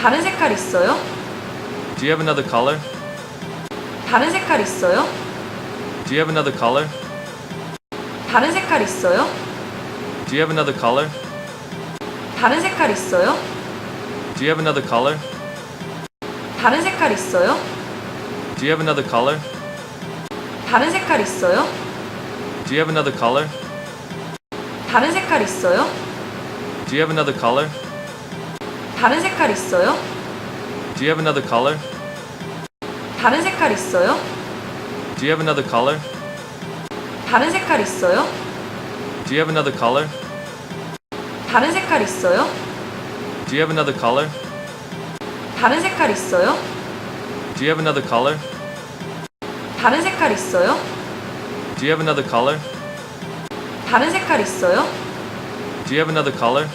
다른 색깔 있어요? Do you have another color? 다른 색깔 있어요? Do you have another color? 다른 색깔 있어요? Do you have another color? 다른 색깔 있어요? Do you have another color? 다른 색깔 있어요? Do you have another color? 다른 색깔 있어요? Do you have another color? 다른 색깔 있어요? Do you have another color? 다른 색깔 있어요? Do you have another color? 다른 색깔 있어요? Do you have another color? 다른 색깔 있어요? Do you have another color? 다른 색깔 있어요? Do you have another color? 다른 색깔 있어요? Do you have another color? 다른 색깔 있어요? Do you have another color? 다른 색깔 있어요? Do you have another color?